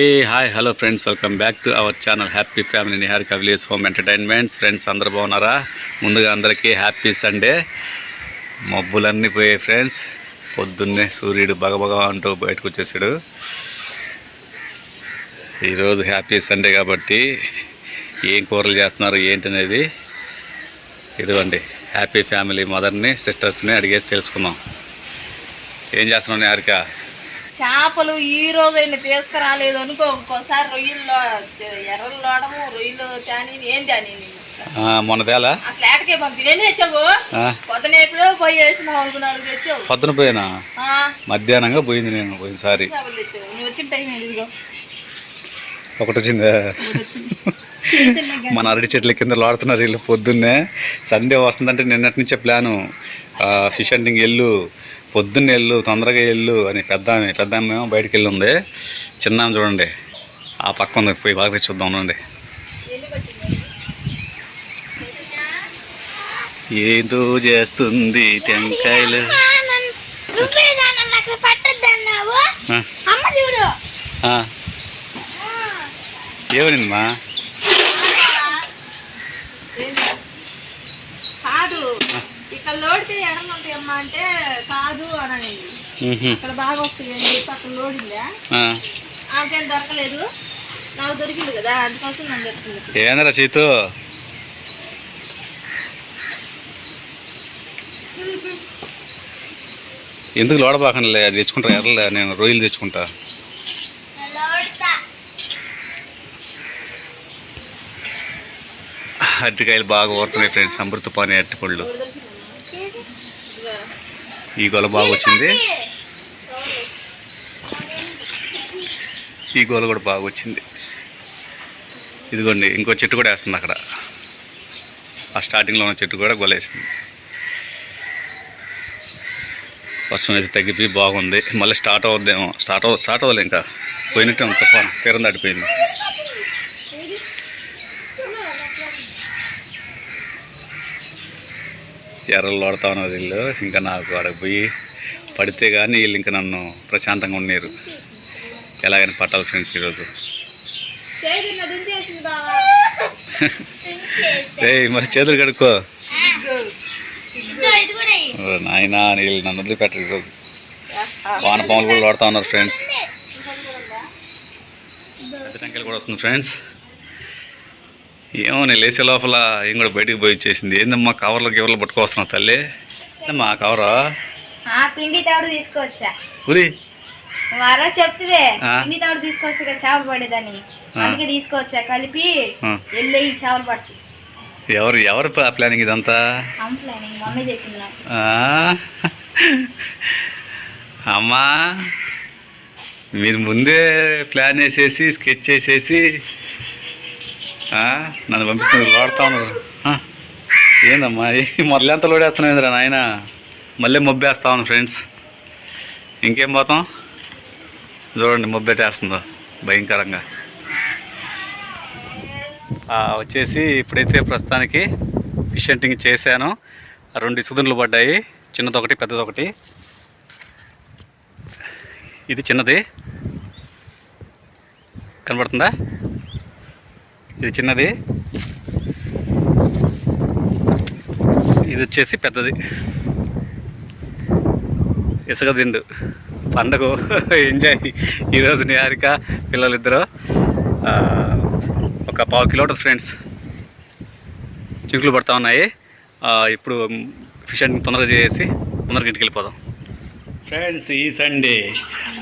A hi hello friends welcome back to our channel happy family Niharika village home entertainments friends అందరు బాగున్నారా? ముందుగా అందరికీ happy Sunday మబ్బులన్నీ పోయాయి friends పొద్దున్నే సూర్యుడు బగబగ అంటూ బయటకు వచ్చేసాడు. ఈరోజు హ్యాపీ సండే కాబట్టి ఏం కూరలు చేస్తున్నారు ఏంటనేది ఇదిగోండి హ్యాపీ ఫ్యామిలీ మదర్ని సిస్టర్స్ని అడిగేసి తెలుసుకుందాం. ఏం చేస్తున్నావు నిహారిక చేపలు ఈ రోజు అయినా తీసుకురాలేదు అనుకో ఒక్కోసారి రొయ్యలు ఎర్రలు లోడము రొయ్యలు తాని ఏం తాని మొన్న తేలా అసలు ఏటకే పంపి నేను తెచ్చావు? పొద్దున ఎప్పుడో పోయి వేసిన నాలుగు నాలుగు తెచ్చావు. పొద్దున పోయినా? మధ్యాహ్నంగా పోయింది నేను పోయినసారి. నువ్వు వచ్చిన టైం ఇదిగో. ఒకటి వచ్చిందా. మన అరటి చెట్ల కింద లాడుతున్నారు వీళ్ళు పొద్దున్నే. సండే వస్తుందంటే నిన్నటి నుంచే ప్లాను ఫిష్ హంటింగ్ వెళ్ళు పొద్దున్న వెళ్ళు తొందరగా వెళ్ళు అని పెద్ద ఆమె పెద్ద ఆమె బయటికి వెళ్ళి ఉంది చిన్న ఆమె చూడండి. ఆ పక్క ఉంది పోయి బాగా చూద్దాం ఉండండి? ఏదో చేస్తుంది టెంకాయలు. ఏమనిందమ్మా ఏంటి? కాదు ఇక్కడ లోడితే ఎడలు ఉంటాయమ్మా అంటే కాదు అని అనింది ఉహు. అక్కడ బాగా వస్తాయి అని చెప్పి అక్కడ లోడిందా ఆ. ఆమెకేం దొరకలేదు. నాకు దొరికింది కదా అందుకోసం నన్ను దొరికింది ఏందిరా చీతు? ఎందుకు లోడబాకంలే అది తెచ్చుకుంటా ఎర్రలే నేను రొయ్యలు తెచ్చుకుంటా. అరటికాయలు బాగా ఊరుతున్నాయి ఫ్రెండ్స్ అమృతపాని అరటిపళ్ళు. ఈ గొల బాగా వచ్చింది. ఈ గోల కూడా బాగా వచ్చింది. ఇదిగోండి ఇంకో చెట్టు కూడా వేస్తుంది అక్కడ. ఆ స్టార్టింగ్లో ఉన్న చెట్టు కూడా గొలేసింది వర్షం అయితే తగ్గిపోయి బాగుంది. మళ్ళీ స్టార్ట్ అవుద్దేమో. స్టార్ట్ అవ స్టార్ట్ అవ్వలే ఇంకా. పోయినట్టే తుఫాన్. తీరం దాటిపోయింది. ఎర్రలు వాడుతా ఉన్నారు వీళ్ళు. ఇంకా నాకు అక్కడికి పోయి పడితే కానీ వీళ్ళు ఇంకా నన్ను ప్రశాంతంగా ఉన్నారు ఎలాగైనా పట్టాలి ఫ్రెండ్స్ ఈరోజు. మరి చేతులు కడుక్కో. నాయనా వీళ్ళు నన్ను వదిలిపెట్టరు ఈరోజు. వానపాములు కూడా వాడుతూ ఉన్నారు ఫ్రెండ్స్. పెద్ద టెంకాయలు కూడా వస్తుంది ఫ్రెండ్స్. ఏమో నేను లేచే లోపల ఏం కూడా బయటికి పోయి ఇచ్చేసింది ఏందమ్మా కవర్లు గివర్లు పట్టుకొస్తున్నావు తల్లి ఏందమ్మా కవరా పిండి ఉరి వారా చెప్తువే ఆ. పిండి తాడు తీసుకొస్తే చేపలు పడేదని. అందుకే తీసుకొచ్చా కలిపి. వెళ్ళి చేపలు పట్టి ఎవరు ఎవరు ప్లా- ప్లానింగ్ ఇదంతా? అమ్మా మీరు ముందే ప్లాన్ వేసేసి స్కెచ్ చేసేసి? నన్ను పంపిస్తుంది లోడతా ఉన్నారు. ఏందమ్మా ఈ మొదలెంత లోడేస్తున్నాయిరా నాయన? మళ్ళీ మొబ్బేస్తా ఉన్నాను ఫ్రెండ్స్. ఇంకేం పోతాం? చూడండి మొబ్బెట్టేస్తుందో భయంకరంగా. వచ్చేసి ఇప్పుడైతే ప్రస్తుతానికి ఫిష్ హంటింగ్ చేశాను. రెండు ఇసుగుదులు పడ్డాయి చిన్నదొకటి పెద్దదొకటి. ఇది చిన్నది. కనబడుతుందా? ఇది చిన్నది. ఇది వచ్చేసి పెద్దది. ఇసుక దిండు. పండగ ఎంజాయ్ ఈరోజు నిహారిక పిల్లలిద్దరూ. ఒక పావు కిలోమీటర్ ఫ్రెండ్స్. చినుకులు పడతా ఉన్నాయి. ఇప్పుడు ఫిష్ అండ్ తొందరగా చేసి తొందరగా ఇంటికి వెళ్ళిపోదాం. ఫ్రెండ్స్ ఈ సండే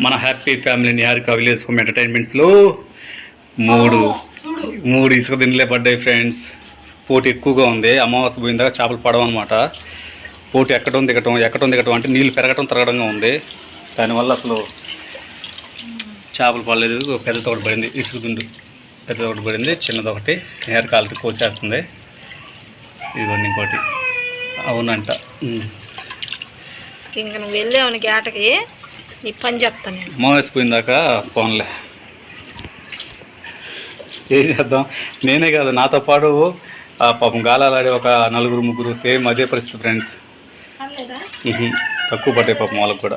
మన happy family Niharika village home ఎంటర్టైన్మెంట్స్లో మూడు మూడు ఇసుక దిండ్లే పడ్డాయి ఫ్రెండ్స్. పోటీ ఎక్కువగా ఉంది. అమావాస్య పోయిందాక చేపలు పడవు అనమాట పోటీ ఎక్కడం దిగటం ఎక్కడం దిగటం అంటే నీళ్ళు పెరగటం తిరగడంగా ఉంది. దానివల్ల అసలు చేపలు పడలేదు. పెద్దది ఒకటి పడింది ఇసుక దిండు. పెద్దది ఒకటి పడింది చిన్నది ఒకటి. హెయిర్ కాలికి కోసేస్తుంది. ఇదిగోండి ఇంకోటి. అవునంట. ఇంక నువ్వు వెళ్ళావు గేటకి నీ పని చెప్తాను నేను. మోసిపోయిందాక ఫోన్లే ఏం చేద్దాం? నేనే కాదు నాతో పాటు ఆ పాపం గాలాలాడే ఒక నలుగురు ముగ్గురు సేమ్ అదే పరిస్థితి ఫ్రెండ్స్. తక్కువ పడ్డాయి పాపం వాళ్ళకి కూడా.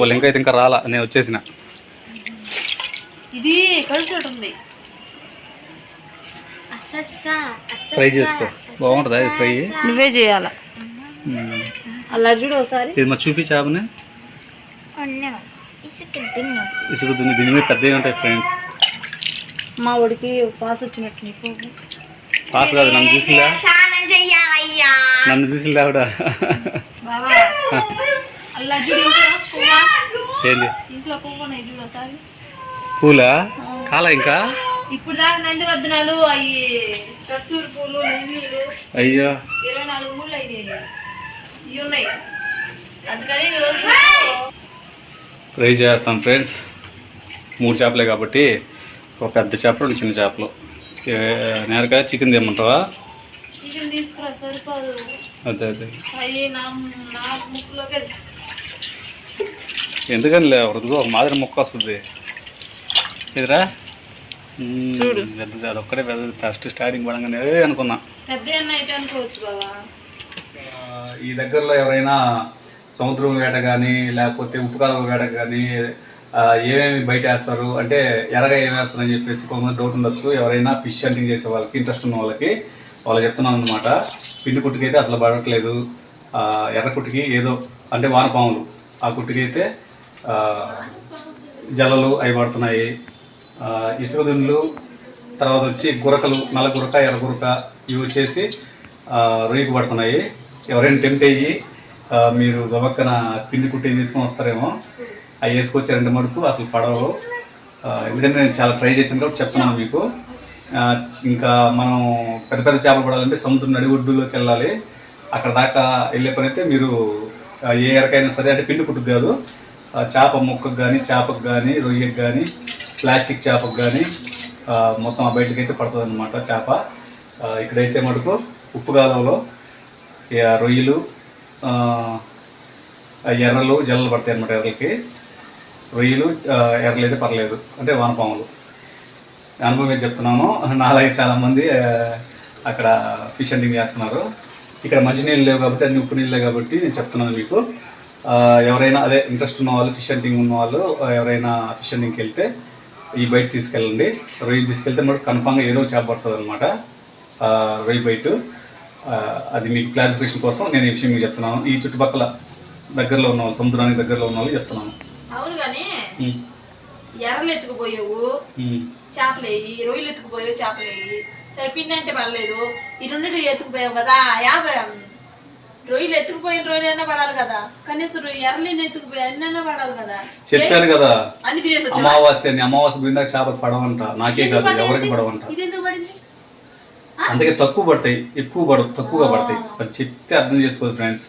వాళ్ళు ఇంకా అయితే ఇంకా రాలా నేను వచ్చేసిన. ఫ్రై చేసుకో. బాగుంటుందా ఇది ఫ్రై? నువ్వే చేయాల? అలా చూడు ఒకసారి. ఇది మరి చూపి చేపని ఇసుక ఇసుగుతుంది దీని మీద పెద్దవి ఉంటాయి ఫ్రెండ్స్. మా ఒడికి పాస్ వచ్చినట్టు నీకు. పాస్ కాదు నన్ను చెయ్యాలయ్యా. నన్ను చూసిలా ఆవిడ? ఏంది? పూలా? కాలా ఇంకా? ఇప్పుడు దాకా నంది వద్దనాలు అవి కస్తూరి పూలు నెయ్యిలు అయ్యో. ఇరవై నాలుగు మూడు అయినాయి. ఇవి ఉన్నాయి. అందుకని రోజు ఫ్రై చేస్తాం ఫ్రెండ్స్. మూడు చేపలే కాబట్టి ఒక పెద్ద చేప రెండు చిన్న చేపలు. నేరగా చికెన్ తెమ్మంటావా చికెన్ తీసుకురా సరిపోదు. అదే అదే. ఎందుకని లే వృద్ధు ఒక మాదిరి మొక్క వస్తుంది. ఎదురా చూడు. పెద్దది అది ఒక్కడే పెద్దది. ఫస్ట్ స్టార్టింగ్ పడంగానే అనుకున్నా. పెద్ద ఈ దగ్గరలో ఎవరైనా సముద్రం వేట కానీ లేకపోతే ఉప్పు కాలువ వేట కానీ ఏమేమి బయట వేస్తారు? అంటే ఎరగా ఏమేస్తారని చెప్పేసి కొంతమంది డౌట్ ఉండొచ్చు. ఎవరైనా ఫిష్ హంటింగ్ చేసే వాళ్ళకి ఇంట్రెస్ట్ ఉన్న వాళ్ళకి వాళ్ళు చెప్తున్నాను అనమాట పిండి కుట్టుకి అయితే అసలు పడట్లేదు. ఎర్ర కుట్టుకి ఏదో అంటే వానపాములు ఆ కుట్టుకి అయితే జలలు అవి పడుతున్నాయి. ఆ, ఇసుక తర్వాత వచ్చి గురకలు నల్ల గురక ఎర్ర గురక ఇవి వచ్చేసి రొయ్యకు పడుతున్నాయి. ఎవరైనా టెంప్ట్ అయ్యి మీరు గబక్కన పిండి కుట్టి తీసుకొని వస్తారేమో అవి వేసుకొచ్చారంటే మటుకు అసలు పడవు. ఎందుకంటే నేను చాలా ట్రై చేశాను కాబట్టి చెప్తున్నాను మీకు. ఇంకా మనం పెద్ద పెద్ద చేపలు పడాలంటే సముద్రం నడిఒడ్డులోకి వెళ్ళాలి. అక్కడ దాకా వెళ్ళే పని అయితే మీరు ఏ ఎరకైనా సరే అంటే పిండి పుట్టుకు కాదు. ఆ, చేప మొక్కకు కానీ చేపకు కానీ రొయ్యకు కానీ ప్లాస్టిక్ చేపకు కానీ మొత్తం ఆ బయటకు అయితే పడుతుంది అనమాట చేప ఇక్కడైతే మటుకు ఉప్పు కాలంలో రొయ్యలు ఎర్రలు జల్లలు పడతాయి అనమాట ఎర్రలకి. రొయ్యలు ఎర్రలేదు పర్లేదు. అంటే వానపాములు అనుభవం ఏం చెప్తున్నాను నాలాగే చాలామంది అక్కడ ఫిష్ హంటింగ్ చేస్తున్నారు. ఇక్కడ మంచినీళ్ళు లేవు కాబట్టి అన్ని ఉప్పు నీళ్ళే కాబట్టి నేను చెప్తున్నాను మీకు. ఎవరైనా అదే ఇంట్రెస్ట్ ఉన్న వాళ్ళు ఫిష్ హంటింగ్ ఉన్న వాళ్ళు ఎవరైనా ఫిష్ హంటింగ్కి వెళ్తే ఈ బయట తీసుకెళ్ళండి. రొయ్యి తీసుకెళ్తే మనకు కన్ఫామ్గా ఏదో చేప పడుతుంది అనమాట రొయ్యి బయట. అది మీకు క్లారిఫికేషన్ కోసం నేను ఈ విషయం మీకు చెప్తున్నాను. ఈ చుట్టుపక్కల దగ్గరలో ఉన్న వాళ్ళు సముద్రానికి దగ్గరలో ఉన్న వాళ్ళు చెప్తున్నాను. అవును కానీ ఎర్రలు ఎత్తుకుపోయావు. చేపలేయి రొయ్యలు ఎత్తుకుపోయావు చేపలేయి. సరే పిండి అంటే పడలేదు. ఈ రెండు ఎత్తుకుపోయావు కదా యాభై రొయ్యలు ఎత్తుకుపోయిన రొయ్యలైనా పడాలి కదా. కనీసం రొయ్య ఎర్రలేని ఎత్తుకుపోయి అన్నైనా పడాలి కదా. చెప్పాను కదా అన్ని తినేసి? అమావాస్య అమావాస్య పోయిందాక చేపలు పడవంట. నాకే కాదు ఎవరికి పడవంట. ఇది ఎందుకు పడింది? అందుకే తక్కువ పడతాయి ఎక్కువ పడవు తక్కువగా పడతాయి. అది చెప్తే అర్థం చేసుకోదు ఫ్రెండ్స్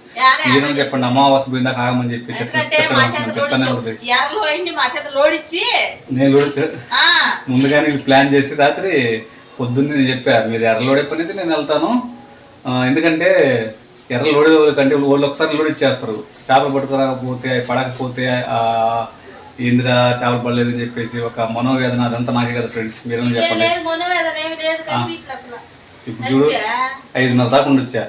మీరేం చెప్పండి అమావాస్య పోయిందాక ఆగమని చెప్పి లోడించు నేను కూడా చె- ఆ. ముందుగానే ప్లాన్ చేసి రాత్రి పొద్దున్నే నేను చెప్పా మీరు ఎర్ర లోడే పని నేను వెళ్తాను? ఎందుకంటే ఎర్ర లోడే కంటే వాళ్ళు ఒకసారి లోడ్ ఇచ్చేస్తారు. చేపలు పట్టుకురాకపోతే పడకపోతే ఆ ఇందిర చేపలు పడలేదు అని చెప్పేసి ఒక మనోవేదన అదంతా నాకే కదా ఫ్రెండ్స్ మీరేమో ఏం చెప్పండి ఇప్పుడు చూడు ఐదున్నర దాకా ఉండొచ్చా?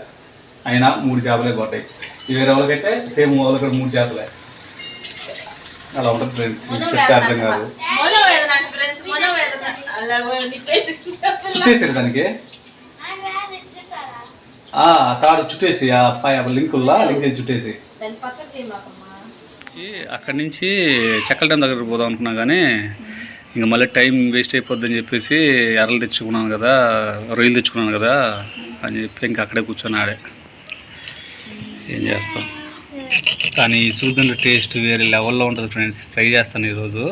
అయినా మూడు చేపలే పడ్డాయి వేరే వాళ్ళకైతే సేమ్ వాళ్ళకి మూడు చేపలే. అలా ఉంటుంది ఫ్రెండ్స్ చెప్తే అర్థం కాదు. చుట్టేసారు దానికి. ఆ తాడు చుట్టేసి ఆ పై లింక్ ఉల్లా లింక్ చుట్టేసి అక్కడి నుంచి చెక్కల డ్యామ్ దగ్గర పోదాం అనుకున్నా కానీ ఇంకా మళ్ళీ టైం వేస్ట్ అయిపోద్దని చెప్పేసి ఎర్రలు తెచ్చుకున్నాను కదా రొయ్యలు తెచ్చుకున్నాను కదా అని చెప్పి ఇంకా అక్కడే కూర్చొని ఆడే. ఏం చేస్తాం? కానీ సూదన్ టేస్ట్ వేరే లెవెల్లో ఉంటుంది ఫ్రెండ్స్. ఫ్రై చేస్తాను ఈరోజు.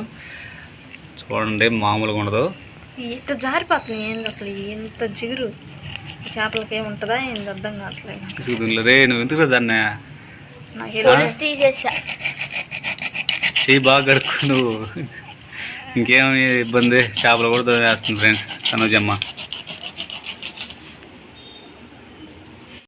చూడండి మామూలుగా ఉండదు. ఇట్ట జారిపోతుంది ఏంది అసలు? ఎంత జిగురు? చేపలకి ఏముంటుందా ఏంది? అర్థం కావట్లేదు రే నువ్వు ఎందుకు దాన్ని? చెయ్యి బాగా కడుక్కో నువ్వు. ఇంకేమి ఇబ్బంది చేపలు కూడా వేస్తుంది ఫ్రెండ్స్ తనుజమ్మ.